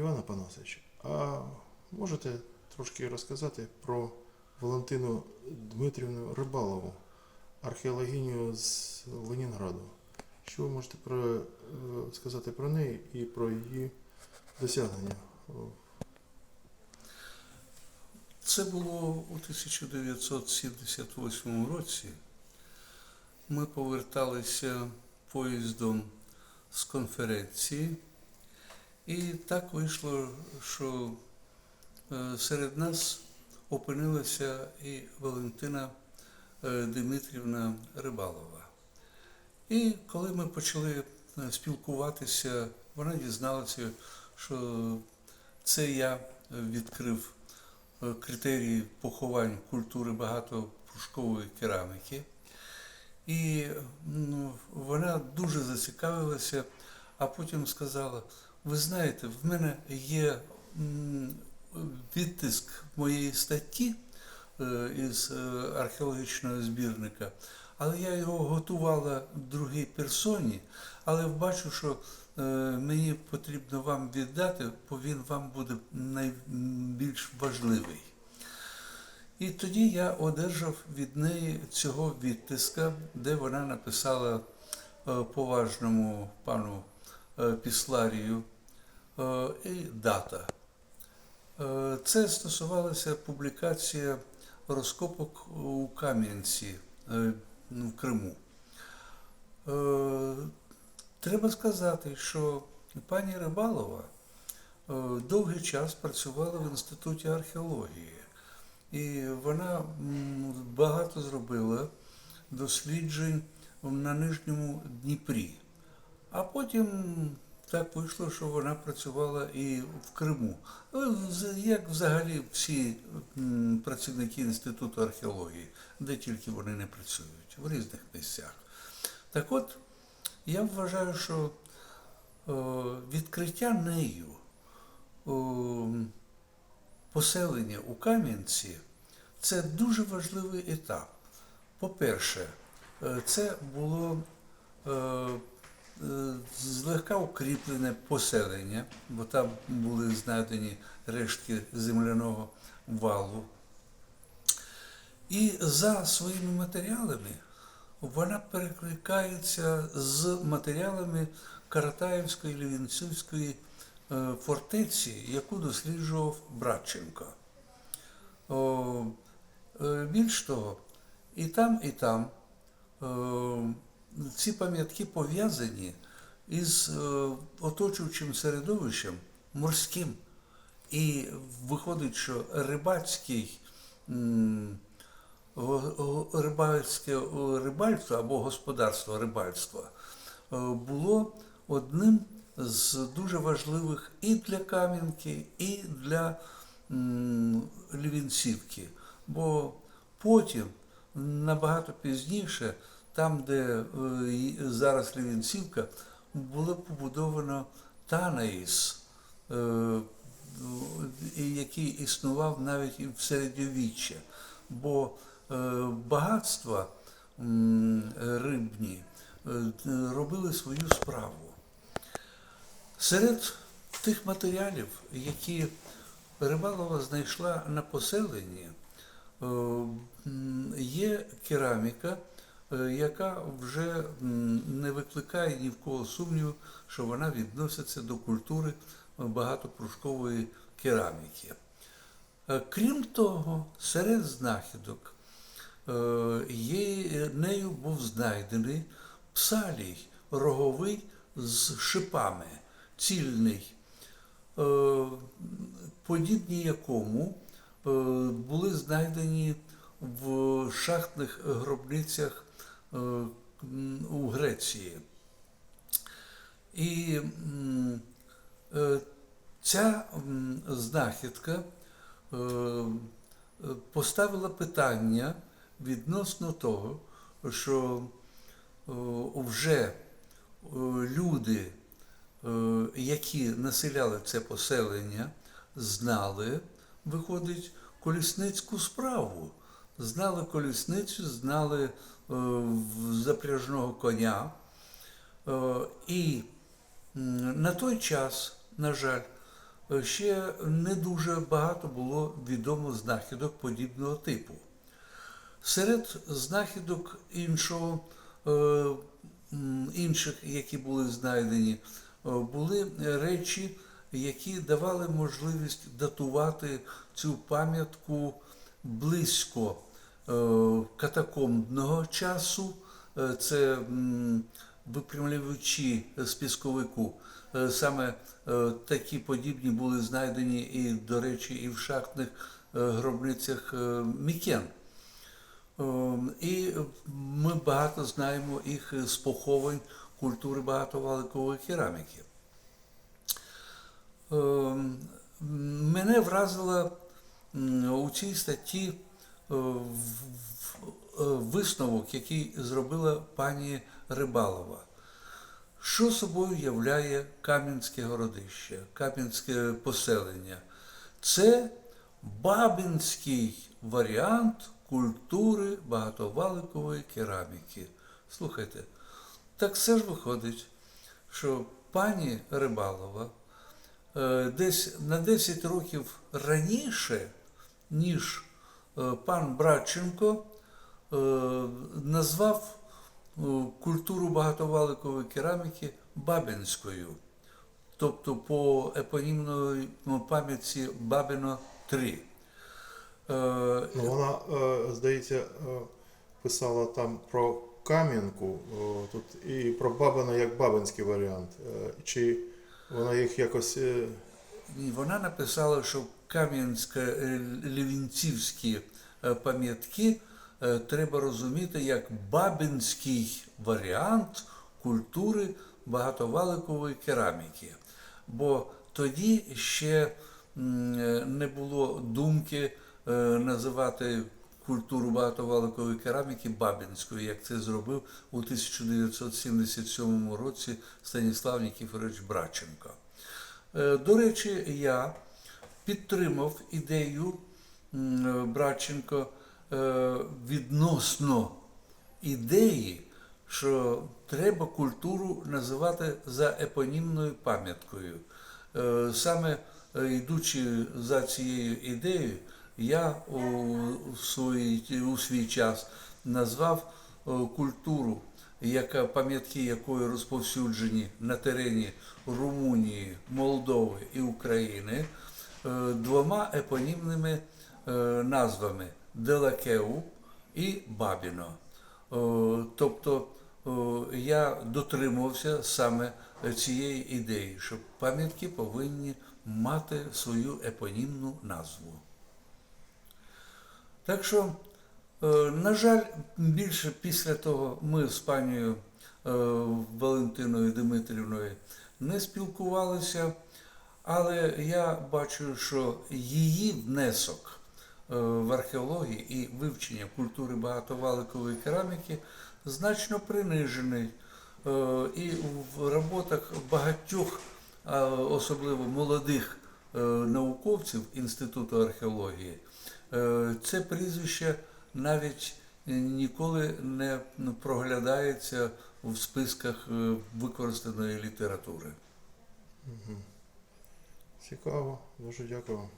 Іван Апанасович, а можете трошки розказати про Валентину Дмитрівну Рибалову, археологиню з Ленінграду? Що ви можете про, е, сказати про неї і про її досягнення? Це було у 1978 році. Ми поверталися поїздом з конференції, і так вийшло, що е, серед нас опинилася і Валентина е, Дмитрівна Рибалова. І коли ми почали е, спілкуватися, вона дізналася, що це я відкрив критерії поховань культури багатопушкової кераміки. І ну, вона дуже зацікавилася, а потім сказала: ви знаєте, в мене є відтиск моєї статті е, із е, археологічного збірника, але я його готувала другій персоні, але бачу, що е, мені потрібно вам віддати, бо він вам буде найбільш важливий. І тоді я одержав від неї цього відтиска, де вона написала поважному пану Післарію е, і дата. Е, Це стосувалося публікація розкопок у Кам'янці е, ну, в Криму. Е, Треба сказати, що пані Рибалова е, довгий час працювала в Інституті археології. І вона багато зробила досліджень на Нижньому Дніпрі. А потім так вийшло, що вона працювала і в Криму. Ну, Як взагалі всі працівники Інституту археології, де тільки вони не працюють, в різних місцях. Так от, я вважаю, що е, відкриття нею поселення у Кам'янці це дуже важливий етап. По-перше, е, це було е, е, злегка укріплене поселення, бо там були знайдені рештки земляного валу. І за своїми матеріалами вона перекликається з матеріалами Каратаївської Лівінцівської е, фортеці, яку досліджував Братченко. Е, більш того, і там, і там е, ці пам'ятки пов'язані із е, оточуючим середовищем морським. І виходить, що рибацький рибальське рибальство або господарство рибальства е, було одним з дуже важливих і для Кам'янки, і для Лівінцівки. Бо потім, набагато пізніше, там, де е, зараз Лівінцівка, було побудовано Танаїс, е, який існував навіть і в середньовіччя. Бо е, багатства рибні робили свою справу. Серед тих матеріалів, які Рибалова знайшла на поселенні, є кераміка, яка вже не викликає ні в кого сумніву, що вона відноситься до культури багатопрушкової кераміки. Е, Крім того, серед знахідок е, є, нею був знайдений псалій роговий з шипами, цільний, е, подібні якому е, були знайдені в шахтних гробницях е, у Греції. І е, ця знахідка е, е, поставила питання відносно того, що е, вже е, люди, е, які населяли це поселення, знали, виходить, колісницьку справу. Знали колісницю, знали е, запряжного коня. Е, І на той час, на жаль, е, ще не дуже багато було відомо знахідок подібного типу. Серед знахідок іншого, інших, які були знайдені, були речі, які давали можливість датувати цю пам'ятку близько катакомбного часу. Е, Це випрямлювачі з пісковику. Е, Саме е, такі подібні були знайдені і, до речі, і в шахтних е, гробницях е, Мікен. Е, І ми багато знаємо їх з поховань культури багатоваликової кераміки. Е, Мене вразила у цій статті е, е, висновок, який зробила пані Рибалова. Що собою являє Кам'янське городище, Кам'янське поселення? Це бабинський варіант культури багатоваликової кераміки. Слухайте, так все ж виходить, що пані Рибалова е, десь на 10 років раніше, ніж е, пан Братченко, е, назвав е, культуру багатоваликової кераміки Бабинською, тобто по епонімної ну, пам'ятці Бабино 3. Е, Ну, вона, е, здається, е, писала там про Кам'янку тут і про Бабина як бабинський варіант. Е, Чи вона їх якось. е, Вона написала, що кам'янсько-лівінцівські е, пам'ятки е, треба розуміти як бабинський варіант культури багатоваликової кераміки. Бо тоді ще е, не було думки е, називати культуру багатоваликової кераміки бабинською, як це зробив у 1977 році Станіслав Нікіфорович Браченко. Е, До речі, я підтримав ідею м, Братченко е, відносно ідеї, що треба культуру називати за епонімною пам'яткою. Е, Саме е, йдучи за цією ідеєю, я у, свій, у свій час назвав е, культуру, яка пам'ятки якої розповсюджені на терені Румунії, Молдови і України, е, двома епонімними е, назвами Делакеу і Бабіно. Е, Тобто е, я дотримувався саме цієї ідеї, що пам'ятки повинні мати свою епонімну назву. Так що, е, на жаль, більше після того ми з панією е, Валентиною Дмитрівною не спілкувалися, але я бачу, що її внесок е, в археології і вивчення культури багатоваликової кераміки значно принижений. Е, І в роботах багатьох, особливо молодих е, науковців Інституту археології, це прізвище навіть ніколи не проглядається в списках використаної літератури. Цікаво, дуже дякую.